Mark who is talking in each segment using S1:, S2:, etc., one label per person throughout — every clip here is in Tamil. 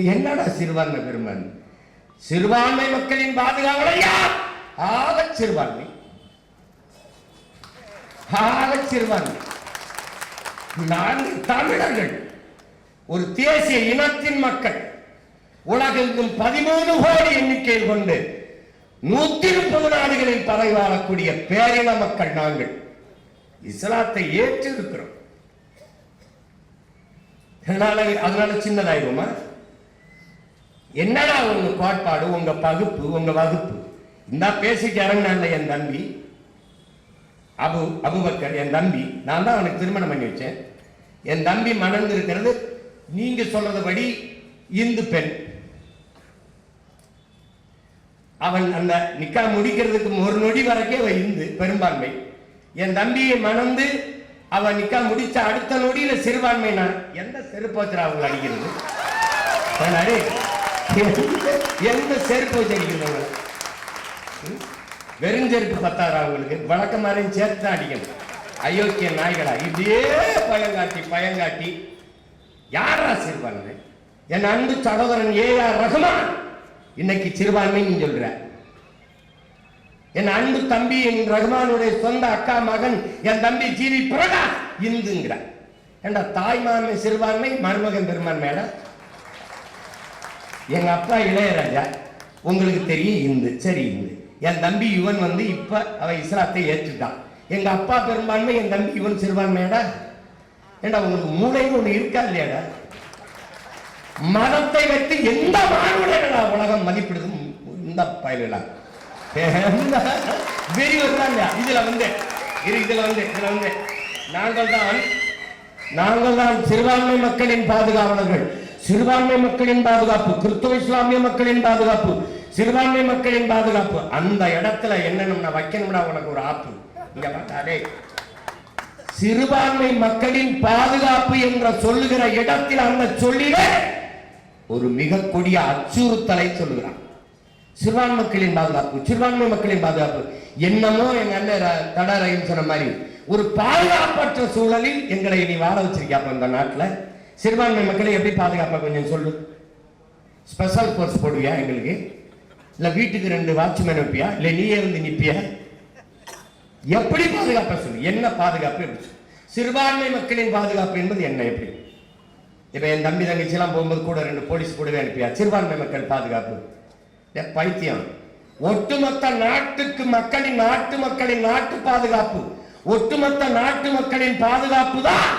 S1: என்னடா சிறுபான்மை பெருமன் சிறுபான்மை மக்களின் பாதுகாவலர் யார் ஆக சிறுபான்மை. ஆக சிறுபான்மை. நான்கு தமிழர்கள் ஒரு தேசிய இனத்தின் மக்கள் உலகெங்கும் பதிமூணு கோடி எண்ணிக்கையில் கொண்டு நூத்தி முப்பது நாடுகளில் பரவி வாழக்கூடிய பேரின மக்கள் நாங்கள். இஸ்லாத்தை ஏற்றிருக்கிறோம். அதனால அதனால சின்னதாயிருமா என்னடா உங்க கோட்பாடு உங்க பகுப்பு உங்க வகுப்பு? இந்த பேசிட்டு இறங்கினான்ல என் தம்பி? அபு அபுபக்கர் என் தம்பி. நான் தான் அவனுக்கு திருமணம் பண்ணி வச்சேன். என் தம்பி மணந்து இருக்கிறது நீங்க சொல்றதுபடி இந்து பெண். அவன் அந்த நிக்கா முடிக்கிறதுக்கு ஒரு நொடி வரைக்கும் அவன் இந்து பெரும்பான்மை. என் தம்பியை மணந்து அவன் நிக்கா முடிச்ச அடுத்த நொடியில சிறுபான்மை நான் எந்த செருப்போச்சரா வச்சுடா அவங்களை அடிக்கிறது? எந்த- செருப்பு வச்சிருக்கீங்க வெறும் செருப்பு பத்தாரா வெறுஞ்செருப்பு வழக்க அவங்களுக்கு சேர்த்து தான் அடிக்கணும் அயோக்கிய நாய்களா? இதே பயங்காட்டி பயங்காட்டி. யாரா சிறுபான்மை? என் அன்பு சகோதரன் ஏ ஆர் ரகுமான். இன்னைக்கு சிறுபான்மை நீ சொல்ற. என் அன்பு தம்பி என் ரகுமானுடைய சொந்த அக்கா மகன் என் தம்பி ஜிவி பிரகாஷ் இந்துங்கிற. ஏண்டா தாய் மாமை சிறுபான்மை மருமகன் பெருமான்மையாடா எங்க அப்பா இளையராஜா உங்களுக்கு தெரியும் இந்து. சரி இந்து. என் தம்பி இவன் வந்து இப்ப அவன் இஸ்லாத்தை ஏற்றுட்டான். எங்க அப்பா பெரும்பான்மை என் தம்பி இவன் சிறுபான்மையாடா? ஏண்டா உங்களுக்கு மூளைன்னு ஒண்ணு இருக்கா இல்லையாடா? மதத்தை வைத்து எந்த மானுடனா உலகம் மதிப்பிடுது இந்த பயலாம் வெறி வருதா இதுல வந்து இரு இதுல வந்து இதுல வந்து. நாங்கள் தான் நாங்கள் தான் சிறுபான்மை மக்களின் பாதுகாவலர்கள். சிறுபான்மை மக்களின் பாதுகாப்பு கிறிஸ்துவ இஸ்லாமிய மக்களின் பாதுகாப்பு சிறுபான்மை மக்களின் பாதுகாப்பு. அந்த இடத்துல என்னன்னு வைக்கணும்னா உனக்கு ஒரு ஆப்பு. இங்க பார்த்தாலே. சிறுபான்மை மக்களின் பாதுகாப்பு என்ற சொல்லுகிற இடத்தில் அந்த சொல்லிலே ஒரு மிக கொடிய அச்சுறுத்தலை சொல்லுகிறான். சிறுபான்மை மக்களின் பாதுகாப்பு சிறுபான்மை மக்களின் பாதுகாப்பு. என்னமோ எங்க அண்ணன் ர- தடா சொன்ன மாதிரி ஒரு பாதுகாப்பற்ற சூழலில் எங்களை நீ வாழ வச்சிருக்கியா இந்த நாட்டில்? சிறுபான்மை மக்களை எப்படி பாதுகாப்பா கொஞ்சம் சொல்லு. ஸ்பெஷல் ஃபோர்ஸ் போடுவியா எங்களுக்கு? இல்ல வீட்டுக்கு ரெண்டு வாட்ச்மேன் வைப்பியா இல்ல நீயே வந்து நிப்பியா? எப்படி பாதுகாப்பா சொல்லு? என்ன பாதுகாப்பு எப்படி சொல்லு. சிறுபான்மை மக்களின் பாதுகாப்பு என்பது என்ன எப்படி? இப்ப என் தம்பி தங்கச்சி எல்லாம் போகும்போது கூட ரெண்டு போலீஸ் கூடவே அனுப்பியா? சிறுபான்மை மக்கள் பாதுகாப்பு. பைத்தியம். ஒட்டுமொத்த நாட்டுக்கு மக்களின் நாட்டு மக்களின் நாட்டு பாதுகாப்பு. ஒட்டுமொத்த நாட்டு மக்களின் பாதுகாப்பு தான்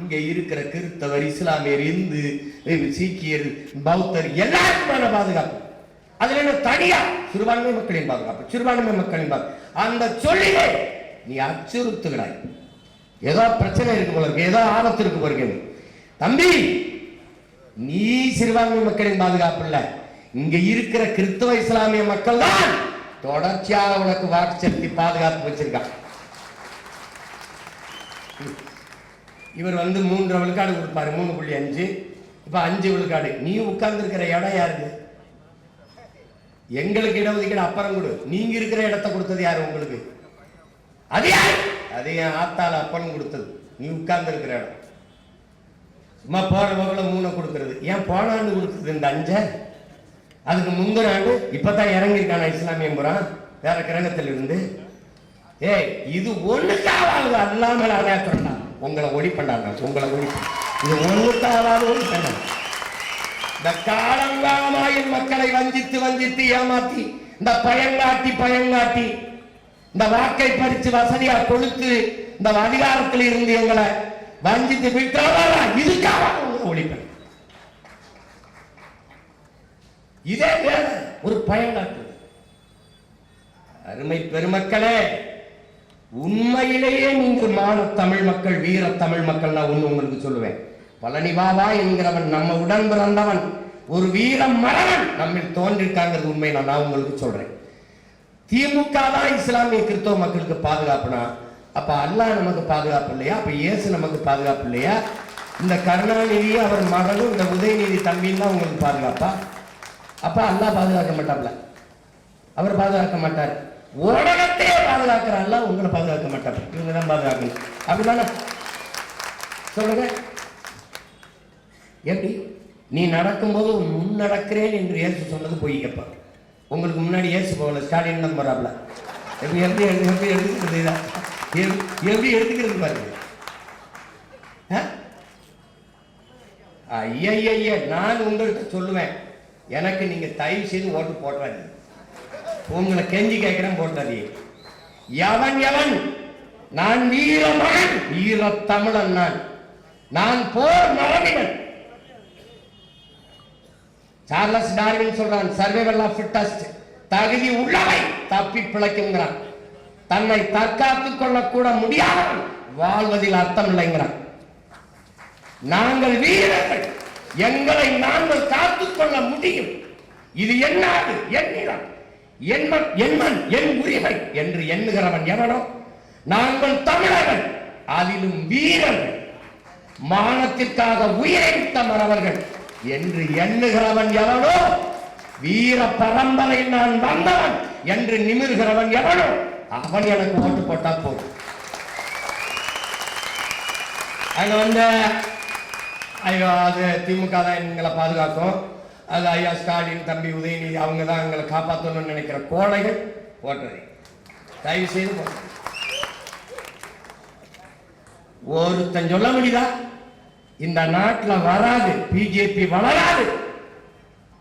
S1: இங்க இருக்கிற கிறிஸ்தவர் இஸ்லாமியர் இந்து சீக்கியர் பௌத்தர் எல்லாருக்குமான பாதுகாப்பு. அதுல என்ன தனியா? சிறுபான்மை மக்களின் பாதுகாப்பு சிறுபான்மை மக்களின் பாதுகாப்பு. அந்த சொல்லிலே நீ அச்சுறுத்துகிறாய். ஏதோ பிரச்சனை இருக்கு போல இருக்கு ஏதோ ஆபத்து இருக்கு போல இருக்கு. தம்பி நீ சிறுபான்மை மக்களின் பாதுகாப்பு இல்ல. இங்க இருக்கிற கிறிஸ்தவ இஸ்லாமிய மக்கள் தான் தொடர்ச்சியாக உனக்கு வாக்கு செலுத்தி பாதுகாப்பு வச்சிருக்கான் இவர் வந்து மூன்று விழுக்காடு கொடுப்பாரு மூணு புள்ளி அஞ்சு. இப்போ அஞ்சு விழுக்காடு. நீ உட்கார்ந்து இருக்கிற இடம் யாருக்கு? எங்களுக்கு இடஒதுக்கீடு அப்புறம் கொடு. நீங்க இருக்கிற இடத்த கொடுத்தது யாரு உங்களுக்கு? அது யாரு? அது என் ஆத்தால அப்பன் கொடுத்தது. நீ உட்கார்ந்து இருக்கிற இடம். சும்மா போற போகல மூணை கொடுக்கறது. ஏன் போன ஆண்டு கொடுத்தது இந்த அஞ்ச? அதுக்கு முந்தின ஆண்டு இப்பதான் இறங்கியிருக்கான இஸ்லாமிய புறம் வேற கிரகத்தில் இருந்து ஏய் இது ஒண்ணுக்காவது. அல்லாமல் அடையாத்துறா உங்களை ஒழிப்பண்டாங்க உங்களை ஒளி இது ஒண்ணுக்காவது ஒழிப்பண்டா இந்த காலங்காலமாயின் மக்களை வஞ்சித்து வஞ்சித்து ஏமாத்தி இந்த பயங்காட்டி பயங்காட்டி இந்த வாக்கை பறித்து வசதியா கொடுத்து இந்த அதிகாரத்தில் இருந்து எங்களை வஞ்சித்து விட்டாரா இதுக்காக உங்களை ஒழிப்பேன் இதே வேலை ஒரு பயங்காட்டு. அருமை பெருமக்களே உண்மையிலேயே நீங்க மானு தமிழ் மக்கள் வீர தமிழ் மக்கள் நான் ஒண்ணு உங்களுக்கு சொல்லுவேன். பழனி பாபா என்கிறவன் நம்ம உடன் பிறந்தவன் ஒரு வீர மரணன் நம்மில் தோன்றிருக்காங்கிறது உண்மை நான் நான் உங்களுக்கு சொல்றேன். திமுக தான் இஸ்லாமிய கிறிஸ்தவ மக்களுக்கு பாதுகாப்புனா அப்ப அல்லாஹ் நமக்கு பாதுகாப்பு இல்லையா? அப்ப இயேசு நமக்கு பாதுகாப்பு இல்லையா? இந்த கருணாநிதி அவர் மகனும் இந்த உதயநிதி தம்பியும் தான் உங்களுக்கு பாதுகாப்பா? அப்ப அல்லாஹ் பாதுகாக்க மாட்டாப்ல. அவர் பாதுகாக்க மாட்டார். உலகத்தையே பாதுகாக்கிற உங்களை பாதுகாக்க மாட்டார் இவங்க தான் பாதுகாக்கணும். அப்படிதானே? சொல்லுங்க. எப்படி நீ நடக்கும்போது முன் நடக்கிறேன் என்று ஏசு சொன்னது பொய்யப்பா உங்களுக்கு முன்னாடி ஏசு போகல ஸ்டாலின் தான் போறாப்ல எப்படி எப்படி எப்படி எடுத்துக்கிறது இதா? எப்படி எடுத்துக்கிறது பாருங்க. ஐயா ஐயா நான் உங்கள்கிட்ட சொல்லுவேன். எனக்கு நீங்க தயவு செய்து ஓட்டு போட்டுறாதீங்க. உங்களை கெஞ்சி கேட்கிறேன் போட்டாதீங்க எவன் எவன்? நான் வீரமகன் வீர தமிழன் நான். நான் போர் மரபினன் சார்லஸ் டார்வின் சொல்றான் சர்வைவல் ஆஃப் ஃபிட்டஸ்ட் தகுதி உள்ளவை தப்பி பிழைக்குங்கிறான். தன்னை தற்காத்துக் கொள்ளக்கூட முடியாதவன் வாழ்வதில் அர்த்தம் இல்லைங்கிறான் நாங்கள் வீரர்கள். எங்களை நாங்கள் காத்துக் கொள்ள முடியும். இது என்னாது? என்னிடம் என்பன் என்பன் என் உரிமை என்று எண்ணுகிறவன் எவனோ? நாங்கள் தமிழர்கள் அதிலும் வீரர்கள். மானத்திற்காக உயிரை விட்ட மறவர்கள் என்று எண்ணுகிறவன் எவனோ? வீர பரம்பரை நான் வந்தவன் என்று நிமிர்கிறவன் எவனோ? அவன் எனக்கு ஓட்டு போட்டா போதும். அங்க வந்து ஐயோ அது திமுக தான் எங்களை பாதுகாக்கும். அது ஐயா ஸ்டாலின் தம்பி உதயநிதி அவங்க தான் எங்களை காப்பாற்றணும்னு நினைக்கிற கோழைகள். போட்டுறீங்க தயவு செய்து ஒருத்தன் சொல்ல முடியுதா? இந்த நாட்டில் வராது பிஜேபி வளராது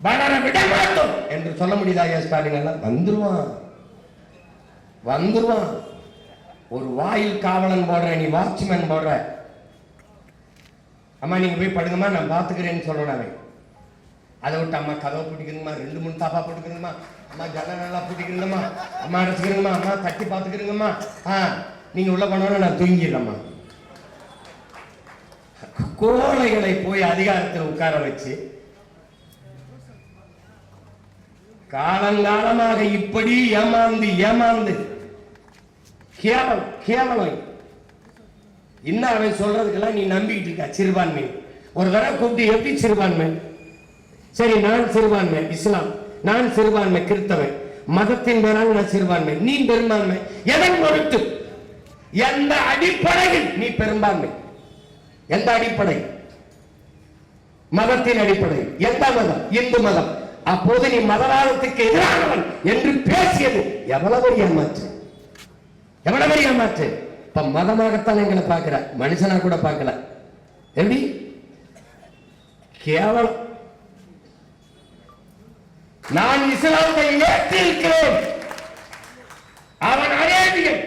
S1: வளர விட மாட்டோம் என்று சொல்ல முடியுதா ஐயா ஸ்டாலின் எல்லாம்? வந்துருவான். வந்துருவான். ஒரு வாயில் காவலன் போடுற நீ வாட்ச்மேன் போடுற. அம்மா நீங்க போய் படுங்கம்மா நான் பாத்துக்கிறேன்னு சொல்லணும் அவன். அதை விட்டு அம்மா கதவை பிடிக்கணுமா ரெண்டு மூணு தாப்பா போட்டுக்கிறங்கம்மா அம்மா ஜன நல்லா பிடிக்கிறங்கம்மா அம்மா அடைச்சிக்கிறங்கம்மா அம்மா தட்டி பார்த்துக்கிறங்கம்மா ஆ நீங்க உள்ள போனோன்னு நான் தூங்கிடுறேம்மா. கோழைகளை போய் அதிகாரத்தில் உட்கார வச்சு காலங்காலமாக இப்படி ஏமாந்து ஏமாந்து கேவலம் கேவலம். இன்னும் அவன் சொல்றதுக்கெல்லாம் நீ நம்பிக்கிட்டு இருக்க சிறுபான்மை? ஒரு தடவை கூப்பிட்டு எப்படி சிறுபான்மை? சரி நான் சிறுபான்மை இஸ்லாம். நான் சிறுபான்மை கிறித்தவன். மதத்தின் பேரால் நான் சிறுபான்மை. நீ பெரும்பான்மை. எதன் பொறுத்து? எந்த அடிப்படையில் நீ பெரும்பான்மை? எந்த அடிப்படை? மதத்தின் அடிப்படை. எந்த மதம்? இந்து மதம். அப்போது நீ மதவாதத்துக்கு எதிரானவன் என்று பேசியது எவ்வளவு ஏமாற்று? எவ்வளவு ஏமாற்று? இப்ப மதமாகத்தான் எங்களை பார்க்கிற. மனுஷனா கூட பார்க்கல. எப்படி? கேவலம். நான் இஸ்லாமை ஏற்றிருக்கிறேன் அவன் அரேபியன்.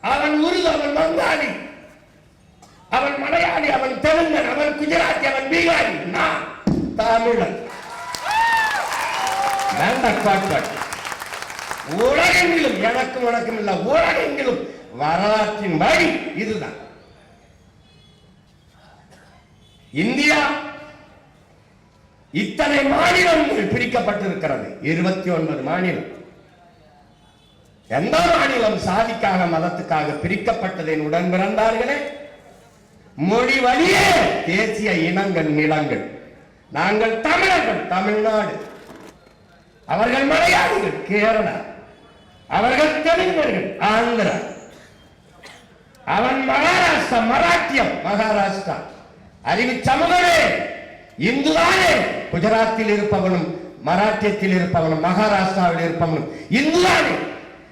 S1: அவன் உருது அவன் வங்காளி அவன் மலையாளி அவன் தெலுங்கன் அவன் குஜராத்தி அவன் பீகாரி. நான் தமிழன். பாட்டு உலகெங்கிலும் எனக்கும் உனக்கும் இல்ல உலகெங்கிலும் வரலாற்றின் வழி இதுதான். இந்தியா இத்தனை மாநிலங்கள் பிரிக்கப்பட்டிருக்கிறது. இருபத்தி ஒன்பது மாநிலம். எந்த மாநிலம் சாதிக்காக மதத்துக்காக பிரிக்கப்பட்டதை உடன் பிறந்தார்களே? மொழி வழியே தேசிய இனங்கள் நிலங்கள். நாங்கள் தமிழர்கள் தமிழ்நாடு. அவர்கள் மலையாளிகள் கேரளா. அவர்கள் தெலுங்கர்கள் ஆந்திரா. அவன் மகாராஷ்டிரா மராட்டியம் மகாராஷ்டிரா. அறிவு சமூகமே இந்துதானே குஜராத்தில் இருப்பவனும் மராட்டியத்தில் இருப்பவனும் மகாராஷ்டிராவில் இருப்பவனும் இந்துதானே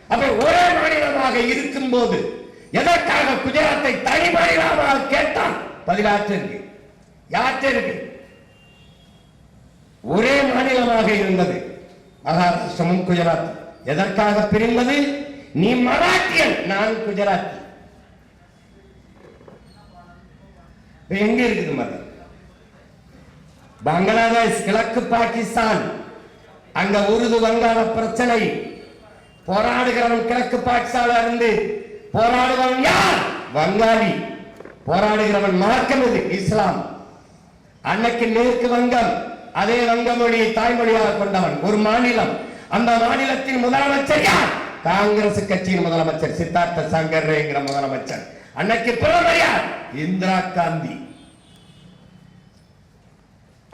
S1: அப்ப ஒரே மாநிலமாக இருக்கும் போது எதற்காக குஜராத்தை தனி மாநிலமாக கேட்டான் பதிலாற்றிற்கு யாற்றிற்கு ஒரே மாநிலமாக இருந்தது மகாராஷ்டிரமும் குஜராத் எதற்காக பிரிந்தது? நீ மராட்டியன் நான் குஜராத்தி. எங்க இருக்குது மதம்? பங்களாதேஷ் கிழக்கு பாகிஸ்தான். அங்க உருது வங்காள பிரச்சனை. போராடுகிறவன் கிழக்கு பாகிஸ்தான்ல இருந்து போராடுவன் யார்? வங்காளி. போராடுகிறவன் மார்க்கம் இது இஸ்லாம். அன்னைக்கு மேற்கு வங்கம் அதே வங்க மொழியை தாய்மொழியாக கொண்டவன் ஒரு மாநிலம். அந்த மாநிலத்தின் முதலமைச்சர் யார்? காங்கிரஸ் கட்சியின் முதலமைச்சர் சித்தார்த்த சங்கர் முதலமைச்சர். அன்னைக்கு பிரதமர் யார்? இந்திரா காந்தி.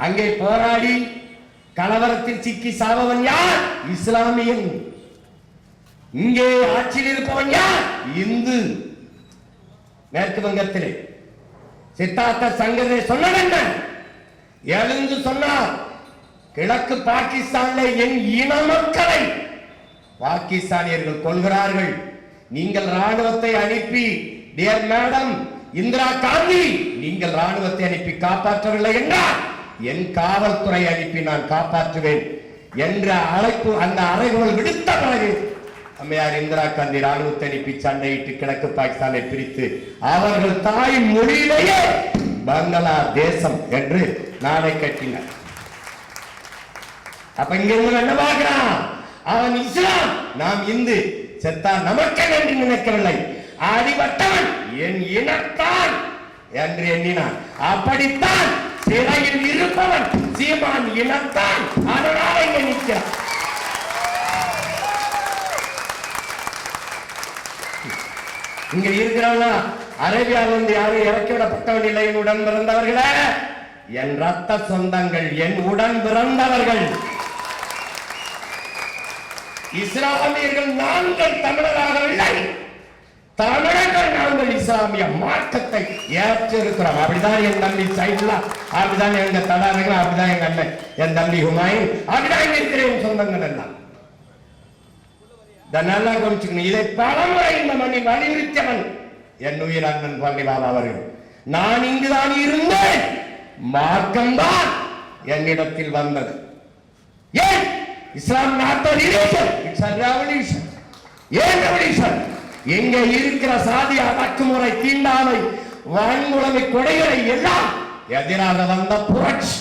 S1: அங்கே போராடி கலவரத்தில் சிக்கி சாபவன் யார்? இஸ்லாமியன். இங்கே ஆட்சியில் இருப்பவன் யார்? இந்து. மேற்கு வங்கத்திலே. சித்தார்த்த சங்கரே சொன்னது என்ன எழுந்து சொன்னார். கிழக்கு பாகிஸ்தான்ல என் இன மக்களை பாகிஸ்தானியர்கள் கொள்கிறார்கள் நீங்கள் ராணுவத்தை அனுப்பி டியர் மேடம் இந்திரா காந்தி நீங்கள் ராணுவத்தை அனுப்பி காப்பாற்றவில்லை என்றார். என் காவல்துறை அனுப்பி நான் காப்பாற்றுவேன் என்ற அழைப்பு அந்த அறைகோல் விடுத்த பிறகு அம்மையார் இந்திரா காந்தி ராணுவத்தை அனுப்பி சண்டையிட்டு கிழக்கு பாகிஸ்தானை பிரித்து அவர்கள் தாய் மொழியிலேயே பங்களா தேசம் என்று நாளை கட்டினார். அப்ப இங்க என்ன பார்க்கிறான்? அவன் இஸ்லாம். நாம் இந்து. செத்தா நமக்கு என்று நினைக்கவில்லை. அடிபட்டவன் என் இனத்தான் என்று எண்ணினான். அப்படித்தான் சிறையில் இருப்பவன் சீமான் இனத்தான். அதனால இங்க நிற்கிறான். இங்க இருக்கிறவங்க அரேபியாவில் இருந்து யாரும் இறக்கி விடப்பட்டவன் இல்லை என் உடன் பிறந்தவர்களே. என் ரத்த சொந்தங்கள் என் உடன் பிறந்தவர்கள். இஸ்லாமியர்கள் நாங்கள் தமிழராகவில்லை. தமிழர்கள் நாங்கள் இஸ்லாமிய மாற்றத்தை ஏற்றிருக்கிறோம். அப்படிதான் என் தம்பி சைட்லா அப்படிதான் எங்க தடாரங்கள் அப்படிதான் எங்க அண்ணன் என் தம்பி ஹுமாயூன் அப்படிதான் இருக்கிறேன் சொந்தங்கள் எல்லாம். நல்லா கவனிச்சுக்கணும் இதை பலமுறை இந்த மணி வலியுறுத்தவன் என் உயிர் அண்ணன் பள்ளிவால் அவர்கள். நான் இங்குதான் இருந்தேன். மார்க்கம்தான் என்னிடத்தில் வந்தது. ஏன்? Islam not religion it's a an revolution இங்க இருக்கிற சாதி அடக்குமுறை தீண்டாமை வன்முறை கொடைகளை எல்லாம் எதிராக வந்த புரட்சி.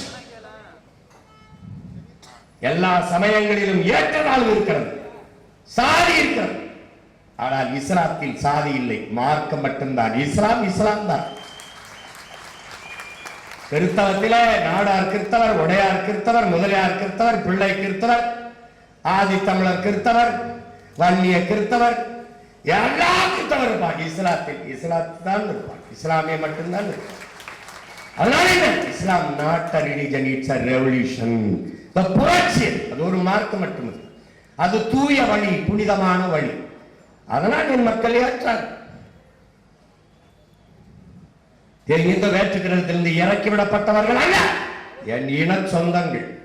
S1: எல்லா சமயங்களிலும் ஏற்றதாலும் இருக்கிறது சாதி இருக்கிறது. ஆனால் இஸ்லாத்தில் சாதி இல்லை மார்க்கம் மட்டும்தான். இஸ்லாம் இஸ்லாம் தான். கிறிஸ்தவத்தில நாடார் கிறிஸ்தவர் உடையார் கிறிஸ்தவர் முதலியார் கிறிஸ்தவர் பிள்ளை கிறிஸ்தவர் ஆதி தமிழர் கிறிஸ்தவர் வன்னிய கிறிஸ்தவர் எல்லா இருப்பாங்க இஸ்லாத்தில் இஸ்லாத்தில் தான் இருப்பாங்க மட்டும்தான் இருப்பாங்க அதனால என்ன? Islam not a religion it's a revolution புரட்சி அது. ஒரு மார்க்கம் மட்டுமல்ல. அது தூய வழி புனிதமான வழி. அதனால் என் மக்கள் ஏற்றார். இந்த வேற்றுக்கிறதிலிருந்து இறக்கி விடப்பட்டவர்கள் அல்ல. என் இன சொந்தங்கள்.